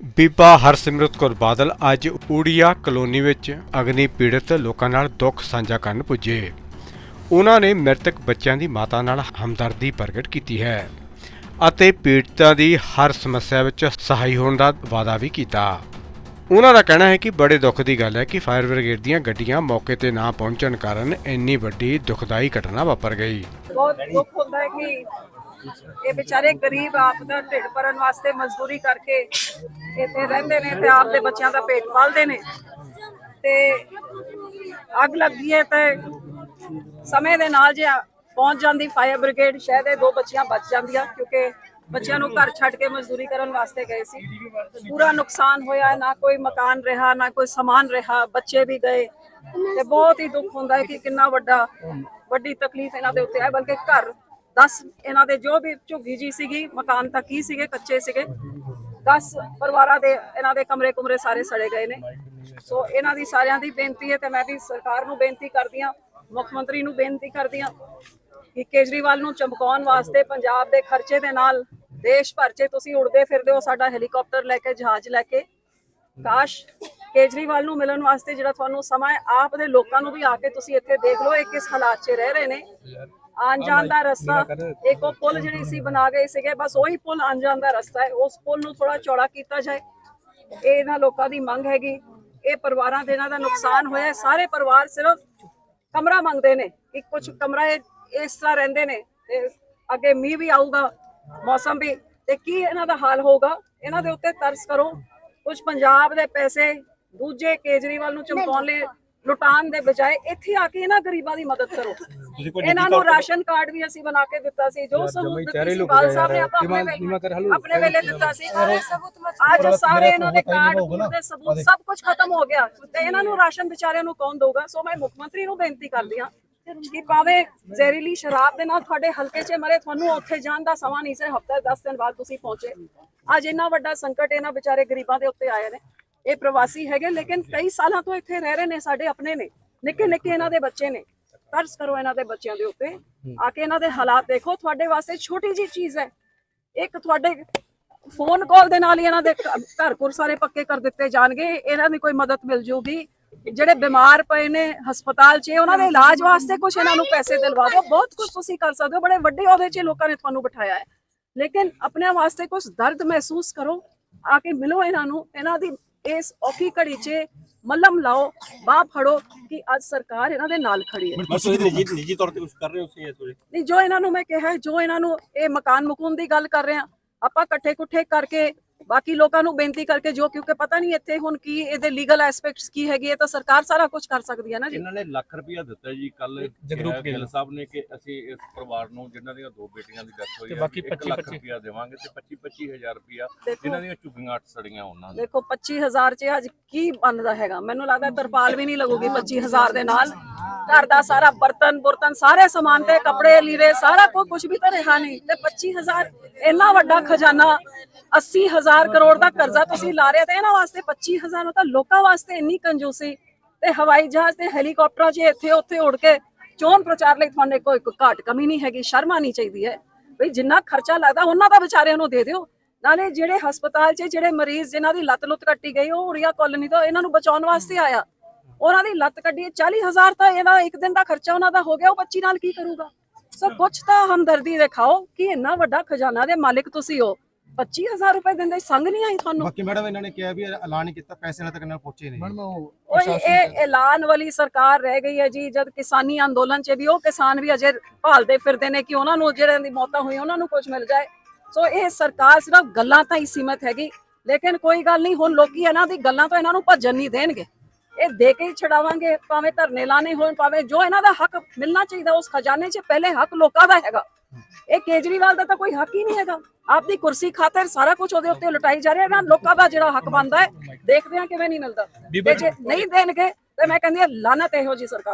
ਬੀਬਾ ਹਰਸਿਮਰਤ ਕੌਰ ਬਾਦਲ ਅੱਜ ਊੜੀਆ ਕਲੋਨੀ ਵਿੱਚ ਅਗਨੀ ਪੀੜਤ ਲੋਕਾਂ ਨਾਲ ਦੁੱਖ ਸਾਂਝਾ ਕਰਨ ਪੁੱਜੇ। ਉਹਨਾਂ ਨੇ ਮ੍ਰਿਤਕ ਬੱਚਿਆਂ ਦੀ ਮਾਤਾ ਨਾਲ ਹਮਦਰਦੀ ਪ੍ਰਗਟ ਕੀਤੀ ਹੈ ਅਤੇ ਪੀੜਤਾਂ ਦੀ ਹਰ ਸਮੱਸਿਆ ਵਿੱਚ ਸਹਾਈ ਹੋਣ ਦਾ ਵਾਅਦਾ ਵੀ ਕੀਤਾ। ਉਹਨਾਂ ਦਾ ਕਹਿਣਾ ਹੈ ਕਿ ਬੜੇ ਦੁੱਖ ਦੀ ਗੱਲ ਹੈ ਕਿ ਫਾਇਰ ਬ੍ਰਿਗੇਡ ਦੀਆਂ ਗੱਡੀਆਂ ਮੌਕੇ ਤੇ ਨਾ ਪਹੁੰਚਣ ਕਾਰਨ ਇੰਨੀ ਵੱਡੀ ਦੁਖਦਾਈ ਘਟਨਾ ਵਾਪਰ ਗਈ। ਬਹੁਤ ਦੁੱਖ ਹੁੰਦਾ ਹੈ ਕਿ ਇਹ ਵਿਚਾਰੇ ਗਰੀਬ, ਆਪ ਦਾ ਢਿੱਡ ਭਰਨ ਵਾਸਤੇ ਮਜ਼ਦੂਰੀ ਕਰਕੇ ਇੱਥੇ ਰਹਿੰਦੇ ਨੇ ਤੇ ਆਪ ਦੇ ਬੱਚਿਆਂ ਦਾ ਪੇਟ ਪਾਲਦੇ ਨੇ। ਤੇ ਅੱਗ ਲੱਗੀ ਹੈ ਤੇ ਸਮੇਂ ਦੇ ਨਾਲ ਜੇ ਪਹੁੰਚ ਜਾਂਦੀ ਫਾਇਰ ਬ੍ਰਿਗੇਡ, ਸ਼ਾਇਦ ਇਹ ਦੋ ਬੱਚੀਆਂ ਬਚ ਜਾਂਦੀਆਂ ਕਿਉਂਕਿ ਬੱਚਿਆਂ ਨੂੰ ਘਰ ਛੱਡ ਕੇ ਮਜ਼ਦੂਰੀ ਕਰਨ ਵਾਸਤੇ ਗਏ ਸੀ। ਪੂਰਾ ਨੁਕਸਾਨ ਹੋਇਆ, ਨਾ ਕੋਈ ਮਕਾਨ ਰਿਹਾ, ਨਾ ਕੋਈ ਸਮਾਨ ਰਿਹਾ, ਬੱਚੇ ਵੀ ਗਏ ਤੇ ਬਹੁਤ ਹੀ ਦੁੱਖ ਹੁੰਦਾ ਹੈ ਕਿ ਕਿੰਨਾ ਵੱਡਾ, ਵੱਡੀ ਤਕਲੀਫ ਇਹਨਾਂ ਦੇ ਉੱਤੇ ਹੈ, ਬਲਕਿ ਘਰ 10 ਇਹਨਾਂ ਦੇ ਜੋ ਵੀ ਝੁੱਗੀ ਜੀ ਸੀਗੀ, ਮਕਾਨ ਤੱਕ ਹੀ ਸੀਗੇ, ਕੱਚੇ ਸੀਗੇ 10 ਪਰਿਵਾਰਾਂ ਦੇ ਇਹਨਾਂ ਦੇ ਕਮਰੇ ਕੁਮਰੇ ਸਾਰੇ ਸੜੇ ਗਏ ਨੇ। ਸੋ ਇਹਨਾਂ ਦੀ ਸਾਰਿਆਂ ਦੀ ਬੇਨਤੀ ਹੈ ਤੇ ਮੈਂ ਵੀ ਸਰਕਾਰ ਨੂੰ ਬੇਨਤੀ ਕਰਦੀ ਹਾਂ, ਮੁੱਖ ਮੰਤਰੀ ਨੂੰ ਬੇਨਤੀ ਕਰਦੀ ਹਾਂ ਕਿ ਕੇਜਰੀਵਾਲ ਨੂੰ ਚਮਕਾਉਣ ਵਾਸਤੇ ਪੰਜਾਬ ਦੇ ਖਰਚੇ ਦੇ ਨਾਲ ਦੇਸ਼ ਭਰ 'ਚ ਤੁਸੀਂ ਉੜਦੇ ਫਿਰਦੇ ਹੋ, ਸਾਡਾ ਹੈਲੀਕਾਪਟਰ ਲੈ ਕੇ, ਜਹਾਜ਼ ਲੈ ਕੇ। ਕਾਸ਼ ਕੇਜਰੀਵਾਲ ਨੂੰ ਮਿਲਣ ਵਾਸਤੇ ਜਿਹੜਾ ਤੁਹਾਨੂੰ ਸਮਾਂ ਹੈ, ਆਪ ਦੇ ਲੋਕਾਂ ਨੂੰ ਵੀ ਆ ਕੇ ਤੁਸੀਂ ਇੱਥੇ ਦੇਖ ਲਓ ਇਹ ਕਿਸ ਹਾਲਾਤ 'ਚ ਰਹਿ ਰਹੇ ਨੇ। ਆਉਣ ਜਾਣ ਦਾ ਰਸਤਾ ਇੱਕ ਉਹ ਪੁਲ ਜਿਹੜੀ ਸੀ ਬਣਾ ਗਏ ਸੀਗੇ ਬਸ ਉਹੀ ਪੁਲ ਆਉਣ ਜਾਣ ਦਾ ਰਸਤਾ ਹੈ। ਉਸ ਪੁਲ ਨੂੰ ਥੋੜਾ ਚੌੜਾ ਕੀਤਾ ਜਾਏ। ਇਹ ਇਹਨਾਂ ਲੋਕਾਂ ਦੀ ਮੰਗ ਹੈਗੀ। ਇਹ ਪਰਿਵਾਰਾਂ ਦੇ ਇਹਨਾਂ ਦਾ ਨੁਕਸਾਨ ਹੋਇਆ। ਸਾਰੇ ਪਰਿਵਾਰ ਸਿਰਫ ਕਮਰਾ ਮੰਗਦੇ ਨੇ ਕਿ ਕੁਝ ਕਮਰਾ ਇਸ ਤਰ੍ਹਾਂ ਰਹਿੰਦੇ ਨੇ ਤੇ ਅੱਗੇ ਮੀਂਹ ਵੀ ਆਊਗਾ ਮੌਸਮ ਵੀ। ਤੇ ਕੀ ਇਹਨਾਂ ਦਾ ਹਾਲ ਹੋਊਗਾ? ਇਹਨਾਂ ਦੇ ਉੱਤੇ ਤਰਸ ਕਰੋ। ਕੁਝ ਪੰਜਾਬ ਦੇ ਪੈਸੇ ਦੂਜੇ ਕੇਜਰੀਵਾਲ ਨੂੰ ਚਮਕਾਉਣ ਲਈ ਲੁਟਾਉਣ ਦੇ ਬਜਾਏ ਇੱਥੇ ਆ ਕੇ ਇਹਨਾਂ ਗਰੀਬਾਂ ਦੀ ਮਦਦ ਕਰੋ। ਇਹਨਾਂ ਨੂੰ ਰਾਸ਼ਨ ਕਾਰਡ ਵੀ ਅਸੀਂ ਬਣਾ ਕੇ ਦਿੱਤਾ ਸੀ ਜੋ ਸਬੂਤ ਬਾਲ ਸਾਹਿਬ ਨੇ ਆਪਾਂ ਆਪਣੇ ਵੇਲੇ ਆਪਣੇ ਵੇਲੇ ਦਿੱਤਾ ਸੀ। ਅੱਜ ਸਾਰੇ ਇਹਨਾਂ ਦੇ ਕਾਰਡ ਦੇ ਸਬੂਤ ਸਭ ਕੁਝ ਖਤਮ ਹੋ ਗਿਆ। ਤੇ ਇਹਨਾਂ ਨੂੰ ਰਾਸ਼ਨ ਵਿਚਾਰਿਆਂ ਨੂੰ ਕੌਣ ਦਊਗਾ? ਸੋ ਮੈਂ ਮੁੱਖ ਮੰਤਰੀ ਨੂੰ ਬੇਨਤੀ ਕਰਦੀ ਹਾਂ ਕਿ ਭਾਵੇਂ ਜ਼ਹਿਰੀਲੀ ਸ਼ਰਾਬ ਦੇ ਨਾਲ ਤੁਹਾਡੇ ਹਲਕੇ 'ਚ ਮਰੇ ਤੁਹਾਨੂੰ ਉੱਥੇ ਜਾਣ ਦਾ ਸਮਾਂ ਨਹੀਂ ਸੀ ਹਫਤਾ 10 ਦਿਨ ਬਾਅਦ ਤੁਸੀਂ ਪਹੁੰਚੇ। ਅੱਜ ਇੰਨਾ ਵੱਡਾ ਸੰਕਟ ਇਹਨਾਂ ਵਿਚਾਰੇ ਗਰੀਬਾਂ ਦੇ ਉੱਤੇ ਆਏ ਨੇ। ਇਹ ਪ੍ਰਵਾਸੀ ਹੈਗੇ ਲੇਕਿਨ ਕਈ ਸਾਲਾਂ ਤੋਂ ਇੱਥੇ ਰਹਿ ਰਹੇ ਨੇ ਸਾਡੇ ਆਪਣੇ ਨੇ ਨਿੱਕੇ ਨਿੱਕੇ ਇਹਨਾਂ ਦੇ ਬੱਚੇ ਨੇ। ਤਰਸ ਕਰੋ ਇਹਨਾਂ ਦੇ ਬੱਚਿਆਂ ਦੇ ਉੱਤੇ। ਆ ਕੇ ਇਹਨਾਂ ਦੇ ਹਾਲਾਤ ਦੇਖੋ ਤੁਹਾਡੇ ਵਾਸਤੇ ਛੋਟੀ ਜੀ ਚੀਜ਼ ਹੈ। ਇੱਕ ਤੁਹਾਡੇ ਫੋਨ ਕਾਲ ਦੇ ਨਾਲ ਹੀ ਇਹਨਾਂ ਦੇ ਘਰ ਘੁਰ ਸਾਰੇ ਪੱਕੇ ਕਰ ਦਿੱਤੇ ਜਾਣਗੇ। ਇਹਨਾਂ ਦੀ ਕੋਈ ਮਦਦ ਮਿਲ ਜੂਗੀ। ਜਿਹੜੇ ਬਿਮਾਰ ਪਏ ਨੇ ਹਸਪਤਾਲ 'ਚ ਉਹਨਾਂ ਦੇ ਇਲਾਜ ਵਾਸਤੇ ਕੁਝ ਇਹਨਾਂ ਨੂੰ ਪੈਸੇ ਦਿਲਵਾ ਦਿਓ। ਬਹੁਤ ਕੁਝ ਤੁਸੀਂ ਕਰ ਸਕਦੇ ਹੋ ਬੜੇ ਵੱਡੇ ਅਹੁਦੇ 'ਚ ਲੋਕਾਂ ਨੇ ਤੁਹਾਨੂੰ ਬਿਠਾਇਆ ਹੈ। ਲੇਕਿਨ ਆਪਣੇ ਵਾਸਤੇ ਕੁਝ ਦਰਦ ਮਹਿਸੂਸ ਕਰੋ। ਆ ਕੇ ਮਿਲੋ ਇਹਨਾਂ ਨੂੰ। ਇਹਨਾਂ ਦੀ ਇਸ ਔਖੀ ਘੜੀ 'ਚ ਮੱਲਮ ਲਾਓ ਬਾਹ ਫੜੋ ਕਿ ਅੱਜ ਸਰਕਾਰ ਇਹਨਾਂ ਦੇ ਨਾਲ ਖੜੀ ਹੈ। ਬਸ ਇਹ ਨਿੱਜੀ ਨਿੱਜੀ ਤੌਰ ਤੇ ਕੁਝ ਕਰ ਰਹੇ ਹੋ ਸੀ ਇਸ ਵੇਲੇ? ਨਹੀਂ ਜੋ ਇਹਨਾਂ ਨੂੰ ਮੈਂ ਕਿਹਾ ਜੋ ਇਹਨਾਂ ਨੂੰ ਇਹ ਮਕਾਨ ਮਕੂਨ ਦੀ ਗੱਲ ਕਰ ਰਹੇ ਆ ਆਪਾਂ ਇਕੱਠੇ ਕੁੱਠੇ ਕਰਕੇ ਬਾਕੀ ਲੋਕਾਂ ਨੂੰ ਬੇਨਤੀ ਕਰਕੇ ਜੋ ਕਿਉਂਕਿ ਪਤਾ ਨਹੀਂ ਇੱਥੇ ਹੁਣ ਕੀ ਇਹਦੇ ਲੀਗਲ ਐਸਪੈਕਟਸ ਕੀ ਹੈਗੀ ਤਾਂ ਸਰਕਾਰ ਸਾਰਾ ਕੁਝ ਕਰ ਸਕਦੀ ਹੈ ਨਾ ਜੀ। ਇਹਨਾਂ ਨੇ ਲੱਖ ਰੁਪਇਆ ਦਿੱਤਾ ਜੀ ਕੱਲ ਜਗਰੂਪ ਗਿੱਲ ਸਾਹਿਬ ਨੇ ਕਿ ਅਸੀਂ ਇਸ ਪਰਿਵਾਰ ਨੂੰ ਜਿਨ੍ਹਾਂ ਦੀਆਂ ਦੋ ਬੇਟੀਆਂ ਦੀ ਡੈਥ ਹੋਈ ਹੈ ਬਾਕੀ 25 ਲੱਖ ਰੁਪਇਆ ਦੇਵਾਂਗੇ ਤੇ 25 25000 ਰੁਪਇਆ ਦੇਖੋ। ਜਿਨ੍ਹਾਂ ਦੀਆਂ ਝੁੱਗੀਆਂ ਅੱਠ ਸੜੀਆਂ ਉਹਨਾਂ ਦੇ ਦੇਖੋ 25000 ਚ ਅੱਜ ਕੀ ਬਣਦਾ ਹੈਗਾ? ਮੈਨੂੰ ਲੱਗਦਾ ਤਰਪਾਲ ਵੀ ਨਹੀਂ ਲੱਗੂਗੀ 25000 ਦੇ ਨਾਲ। ਘਰ ਦਾ ਸਾਰਾ ਬਰਤਨ ਬੁਰਤਨ ਸਾਰੇ ਸਮਾਨ ਤੇ ਕੱਪੜੇ ਲੀੜੇ ਸਾਰਾ ਕੁਝ ਵੀ ਤਾਂ ਰਿਹਾ ਨਹੀਂ। ਤੇ 25000 ਇੰਨਾ ਵੱਡਾ ਖਜ਼ਾਨਾ 80000 ਕਰੋੜ ਦਾ ਕਰਜ਼ਾ ਤੁਸੀਂ ਲਾ ਰਹੇ ਤੇ ਇਹਨਾਂ ਵਾਸਤੇ 25000 ਉਹ ਤਾਂ ਲੋਕਾਂ ਵਾਸਤੇ ਇੰਨੀ ਕੰਜੂਸੀ ਤੇ ਹਵਾਈ ਜਹਾਜ਼ ਤੇ ਹੈਲੀਕਾਪਟਰਾਂ 'ਚ ਇੱਥੇ ਉੱਥੇ ਉੜ ਕੇ ਚੋਣ ਪ੍ਰਚਾਰ ਲਈ ਤੁਹਾਨੂੰ ਕੋਈ ਘਾਟ ਕਮੀ ਨਹੀਂ ਹੈਗੀ ਸ਼ਰਮ ਆਣੀ ਚਾਹੀਦੀ ਹੈ। ਬਈ ਜਿੰਨਾ ਖਰਚਾ ਲੱਗਦਾ ਉਹਨਾਂ ਦਾ ਵਿਚਾਰਿਆਂ ਨੂੰ ਦੇ ਦਿਓ। ਨਾਲੇ ਜਿਹੜੇ ਹਸਪਤਾਲ 'ਚ ਜਿਹੜੇ ਮਰੀਜ਼ ਜਿਨ੍ਹਾਂ ਦੀ ਲੱਤ ਲੁੱਤ ਕੱਟੀ ਗਈ ਉਹ ਉੜੀਆ ਕਾਲੋਨੀ ਤੋਂ ਇਹਨਾਂ ਨੂੰ ਬਚਾਉਣ ਵਾਸਤੇ ਆਇਆ। ਉਹਨਾਂ ਦੀ ਲੱਤ ਕੱਢੀ ਹੈ, 40000 ਤਾਂ ਇਹਦਾ ਇੱਕ ਦਿਨ ਦਾ ਖਰਚਾ ਉਹਨਾਂ ਦਾ ਹੋ ਗਿਆ ਉਹ ਬੱਚੀ ਨਾਲ ਕੀ ਕਰੂਗਾ? ਸੋ ਕੁਛ ਤਾਂ ਹਮਦਰਦੀ ਦਿਖਾਓ ਕਿ ਇੰਨਾ ਵੱਡਾ ਖਜ਼ਾਨਾ ਦੇ ਮਾਲਿਕ ਤੁਸੀਂ ਹੋ। 25000 ਰੁਪਏ ਦਿੰਦੇ ਸੰਗ ਨਹੀਂ ਆਈ ਤੁਹਾਨੂੰ? ਬਾਕੀ ਮੈਡਮ ਇਹਨਾਂ ਨੇ ਕਿਹਾ ਵੀ ਐਲਾਨ ਨਹੀਂ ਕੀਤਾ ਪੈਸੇ ਨਾਲ ਤੱਕ ਇਹਨਾਂ ਪਹੁੰਚੇ ਨਹੀਂ। ਮੈਡਮ ਉਹ ਇਹ ਐਲਾਨ ਵਾਲੀ ਸਰਕਾਰ ਰਹਿ ਗਈ ਹੈ ਜੀ ਜਦ ਕਿਸਾਨੀ ਅੰਦੋਲਨ 'ਚ ਵੀ ਉਹ ਕਿਸਾਨ ਵੀ ਅਜੇ ਭਾਲਦੇ ਫਿਰਦੇ ਨੇ ਕਿ ਉਹਨਾਂ ਨੂੰ ਜਿਹੜਿਆਂ ਦੀ ਮੌਤਾਂ ਹੋਈਆਂ ਉਹਨਾਂ ਨੂੰ ਕੁਝ ਮਿਲ ਜਾਏ। ਸੋ ਇਹ ਸਰਕਾਰ ਸਿਰਫ ਗੱਲਾਂ ਤਾਂ ਹੀ ਸੀਮਤ ਹੈਗੀ ਲੇਕਿਨ ਕੋਈ ਗੱਲ ਨਹੀਂ ਹੁਣ ਲੋਕੀ ਇਹਨਾਂ ਦੀ ਗੱਲਾਂ ਤੋਂ ਇਹਨਾਂ ਨੂੰ ਭੱਜਣ ਨਹੀਂ ਦੇਣਗੇ। ਇਹ ਦੇ ਕੇ ਹੀ ਛਡਾਵਾਂਗੇ ਭਾਵੇਂ ਧਰਨੇ ਲਾਣੇ ਹੋਣ ਭਾਵੇਂ ਜੋ ਇਹਨਾਂ ਦਾ ਹੱਕ ਮਿਲਣਾ ਚਾਹੀਦਾ ਉਸ ਖਜ਼ਾਨੇ 'ਚ ਪਹਿਲੇ ਹੱਕ ਲੋਕਾਂ ਦਾ ਹੈਗਾ। ਇਹ ਕੇਜਰੀਵਾਲ ਦਾ ਤਾਂ ਕੋਈ ਹੱਕ ਹੀ ਨਹੀਂ ਹੈਗਾ। ਆਪਦੀ ਕੁਰਸੀ ਖਾਤਰ ਸਾਰਾ ਕੁਝ ਉਹਦੇ ਉੱਤੇ ਲੁਟਾਈ ਜਾ ਰਿਹਾ ਨਾ ਲੋਕਾਂ ਦਾ ਜਿਹੜਾ ਹੱਕ ਬਣਦਾ ਹੈ ਦੇਖਦੇ ਹਾਂ ਕਿਵੇਂ ਨਹੀਂ ਮਿਲਦਾ। ਜੇ ਨਹੀਂ ਦੇਣਗੇ ਤੇ ਮੈਂ ਕਹਿੰਦੀ ਹਾਂ ਲਾਨਤ ਇਹੋ ਜੀ ਸਰਕਾਰ